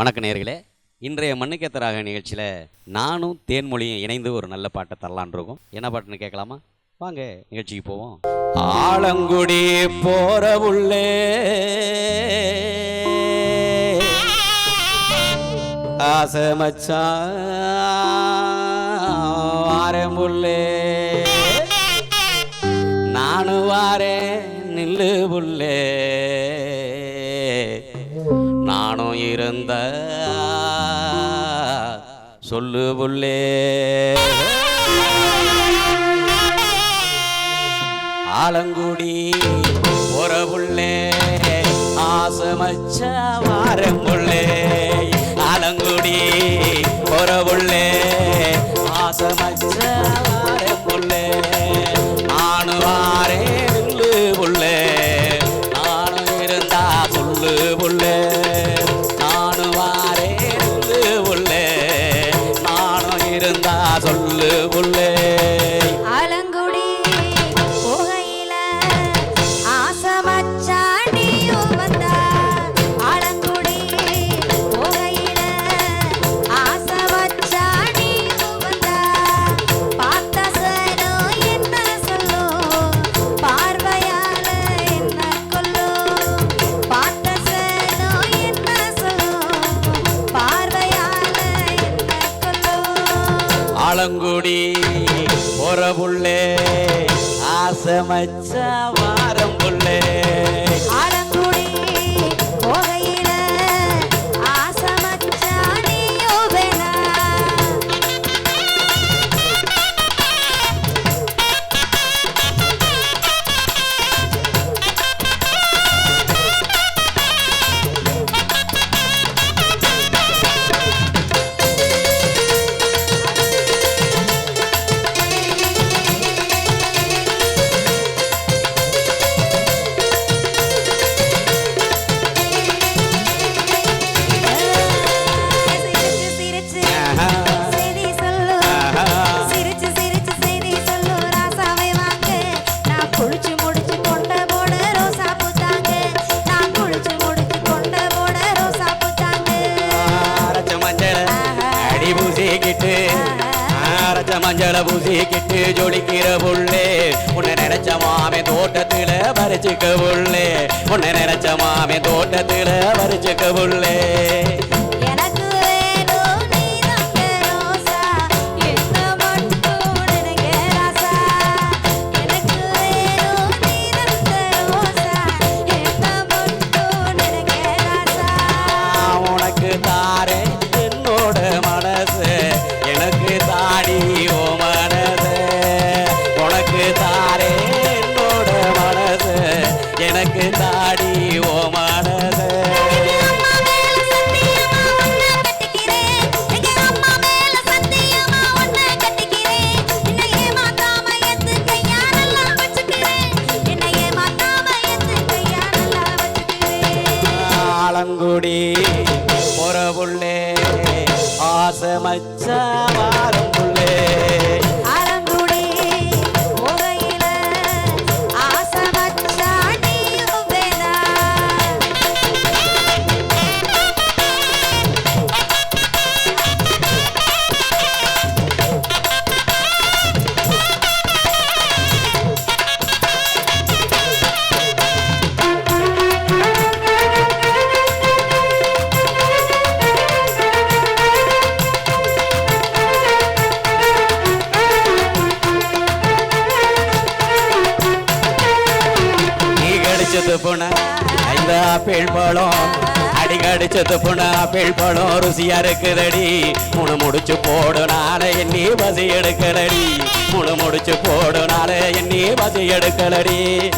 வணக்க நேர்களே. இன்றைய மண்ணுக்கேத்தராக நிகழ்ச்சியில் நானும் தேன்மொழியும் இணைந்து ஒரு நல்ல பாட்டை தரலான் இருக்கோம். என்ன பாட்டுன்னு கேட்கலாமா? வாங்க நிகழ்ச்சிக்கு போவோம். ஆலங்குடி போற உள்ளே. ஆசை மச்சா வாரேன் புள்ளே நானும் வாரேன் நில்லு புள்ள இருந்த சொல்லு புள்ளே ஆலங்குடி புறபுள்ளே ஆசமச்ச வாரம்புள்ளே ஆலங்குடி புறபுள்ளே இருந்தா சொல்லு உள்ளே. ஆலங்குடி பொறபுள்ளே ஆசமச்ச வாரம் புள்ளே. மஞ்சள பூசிக்கிட்டு ஜொலிக்கிற புள்ளே. உன்னை நினைச்ச மாமே தோட்டத்துல பறிச்சுக்க புள்ளே. உன்னை நினைச்ச மாமே தோட்டத்துல பறிச்சுக்க புள்ளே. பழங்குடி பொறவுள்ளே ஆசை மச்ச செத்து போன. இந்த ஆப்பிள் பழம். அடிக்கடி செத்து போன. ஆப்பிள் பழம் ருசியா இருக்குதடி. முணு முடிச்சு போடு நாளை எண்ணி பசி எடுக்கலடி. முணு முடிச்சு போடு நாளை எண்ணி பசி எடுக்கலடி.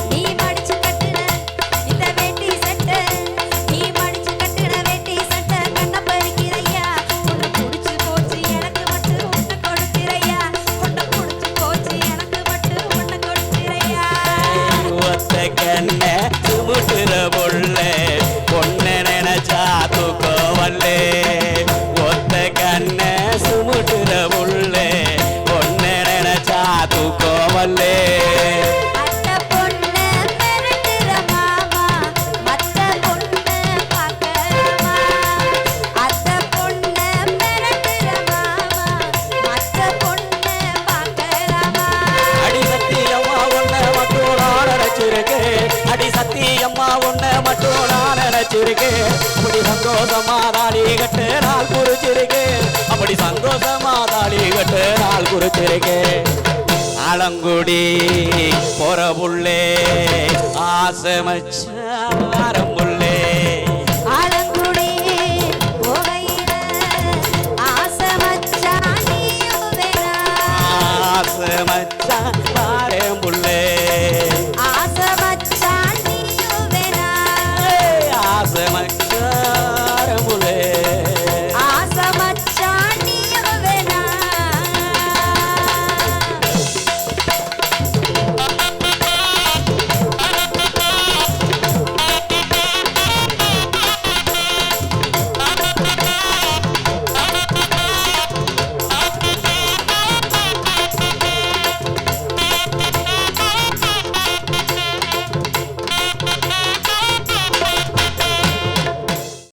மட்டும் நான் நினைச்சிருக்கேன் அப்படி சந்தோஷமா தாலி கட்டு நாள் குறிச்சிருக்கேன் அப்படி சந்தோஷமா தாலி கட்டு நாள் குறிச்சிருக்கேன் ஆலங்குடி போற ஆசமச்சாரம்